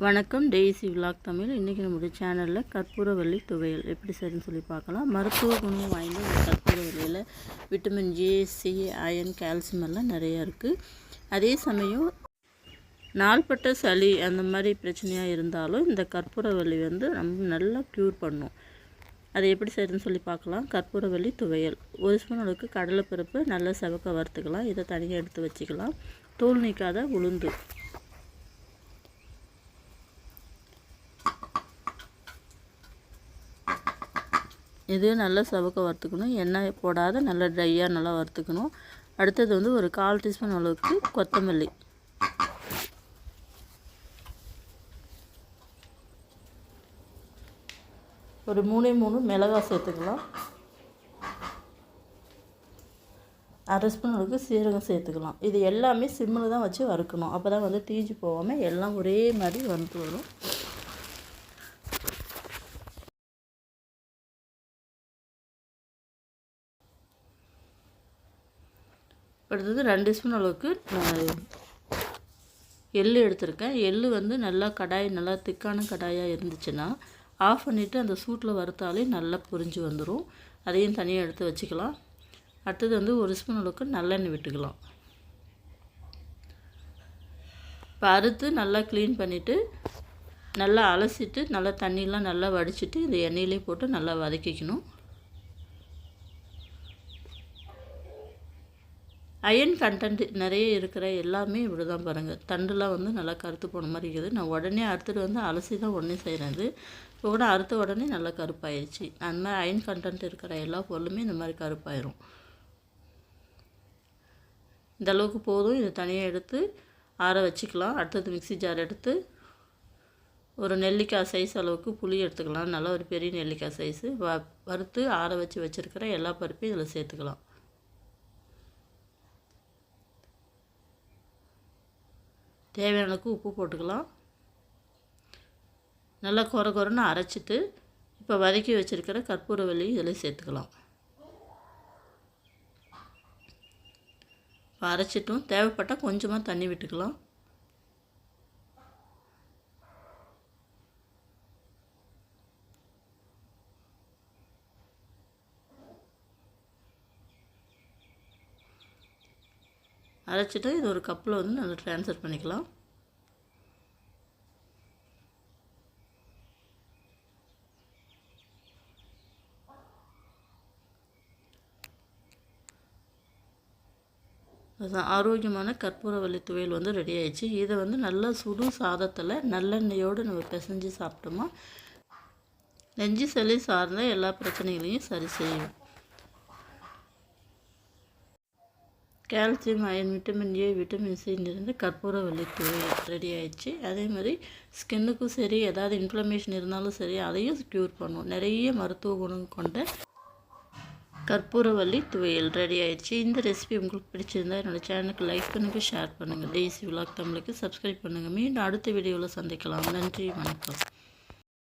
வணக்கம். Daisy vlog Tamil. இன்றைக்கி நம்முடைய சேனலில் கற்பூரவள்ளி துவையல். எப்படி சரின்னு சொல்லி பார்க்கலாம். மருத்துவ குணம் வாய்ந்த இந்த கற்பூரவள்ளியில் vitamin J C iron calcium எல்லாம் நிறையா இருக்குது அதே சமயம் நாள்பட்ட சளி அந்த மாதிரி பிரச்சனையாக இருந்தாலும் இந்த கற்பூரவள்ளி வந்து நம்ம நல்லா க்யூர் பண்ணும். அதை எப்படி செய்யறதுன்னு சொல்லி பார்க்கலாம். கற்பூரவள்ளி துவையல். ஒரு ஸ்பூன் அளவுக்கு கடலைப்பருப்பு நல்லா செவக்க வறுத்துக்கலாம். இதை தனியாக எடுத்து வச்சுக்கலாம். தோல் நீக்காத உளுந்து. இதையும் நல்லா சவக்க வறுத்துக்கணும். எண்ணெய் போடாத நல்லா ட்ரையாக நல்லா வறுத்துக்கணும். அடுத்தது வந்து ஒரு கால் டீஸ்பூன் அளவுக்கு கொத்தமல்லி. ஒரு மூணே மூணு மிளகாய் சேர்த்துக்கலாம். அரை ஸ்பூன் அளவுக்கு சீரகம் சேர்த்துக்கலாம். இது எல்லாமே சிம்மில் தான் வச்சு வறுக்கணும். அப்போ தான் வந்து தீஞ்சு போகாமல் எல்லாம் ஒரே மாதிரி வறுத்து வரும். அடுத்தது ரெண்டு ஸ்பூன் அளவுக்கு நான் எள் எடுத்திருக்கேன். எள் வந்து நல்லா கடாய் நல்லா திக்கான கடாயாக இருந்துச்சுன்னா ஆஃப் பண்ணிவிட்டு அந்த சூட்டில் வறுத்தாலே நல்லா புரிஞ்சு வந்துடும் அதையும் தனியாக எடுத்து வச்சுக்கலாம். அடுத்தது வந்து ஒரு ஸ்பூன் அளவுக்கு நல்லெண்ணெய் விட்டுக்கலாம். இப்போ அறுத்து நல்லா க்ளீன் பண்ணிவிட்டு நல்லா அலசிட்டு நல்லா தண்ணியெலாம் நல்லா வடிச்சிட்டு இந்த எண்ணெயிலே போட்டு நல்லா வதக்கிக்கணும். அயன் கண்டென்ட் நிறைய இருக்கிற எல்லாமே இப்படி தான் பாருங்கள் தண்டுலாம் வந்து நல்லா கருத்து போன மாதிரி இருக்குது. நான் உடனே அறுத்துட்டு வந்து அலசி தான் உடனே செய்கிறது இப்போ கூட அறுத்த உடனே நல்லா கருப்பாயிருச்சு அந்த மாதிரி அயன் கண்டென்ட் இருக்கிற எல்லா பொருளுமே இந்த மாதிரி கருப்பாயிரும். இந்த அளவுக்கு போதும். இதை தனியாக எடுத்து ஆற வச்சுக்கலாம். அடுத்தது மிக்சி ஜார் எடுத்து ஒரு நெல்லிக்காய் சைஸ் அளவுக்கு புளி எடுத்துக்கலாம். நல்லா ஒரு பெரிய நெல்லிக்காய் சைஸு வ வறுத்து ஆற வச்சு வச்சுருக்கிற எல்லா பருப்பையும் இதில் சேர்த்துக்கலாம். தேவையான அளவுக்கு உப்பு போட்டுக்கலாம். நல்லா குற குறன்னு அரைச்சிட்டு இப்போ வதக்கி வச்சுருக்கிற கற்பூரவல்லி இதில் சேர்த்துக்கலாம். இப்போ அரைச்சிட்டும். தேவைப்பட்டால் கொஞ்சமாக தண்ணி விட்டுக்கலாம். அரைச்சிட்டு இது ஒரு கப்பில் வந்து நல்லா ட்ரான்ஸ்ஃபர் பண்ணிக்கலாம். அதுதான் ஆரோக்கியமான கற்பூரவல்லி துவையல் வந்து ரெடி ஆயிடுச்சு. இதை வந்து நல்லா சுடு சாதத்தில் நல்லெண்ணெயோடு நம்ம பிசைஞ்சு சாப்பிட்டோமா நெஞ்சு சளி சார்ந்த எல்லா பிரச்சனைகளையும் சரி செய்யும். Calcium iron vitamin A vitamin C கற்பூர கற்பூரவல்லி தூள் ரெடி ஆயிடுச்சு. அதே மாதிரி ஸ்கின்னுக்கும் சரி ஏதாவது இன்ஃப்ளமேஷன் இருந்தாலும் சரி அதையும் க்யூர் பண்ணும் நிறைய மருத்துவ குணம் கொண்ட கற்பூரவள்ளி துவையல் ரெடி ஆயிடுச்சு. இந்த ரெசிபி உங்களுக்கு பிடிச்சிருந்தா என்னோடய சேனலுக்கு லைக் பண்ணுங்கள் ஷேர் பண்ணுங்கள் டெய்ஸி விலாக் தமிழுக்கு சப்ஸ்கிரைப் பண்ணுங்கள் மீண்டும் அடுத்த வீடியோவில் சந்திக்கலாம். நன்றி வணக்கம்.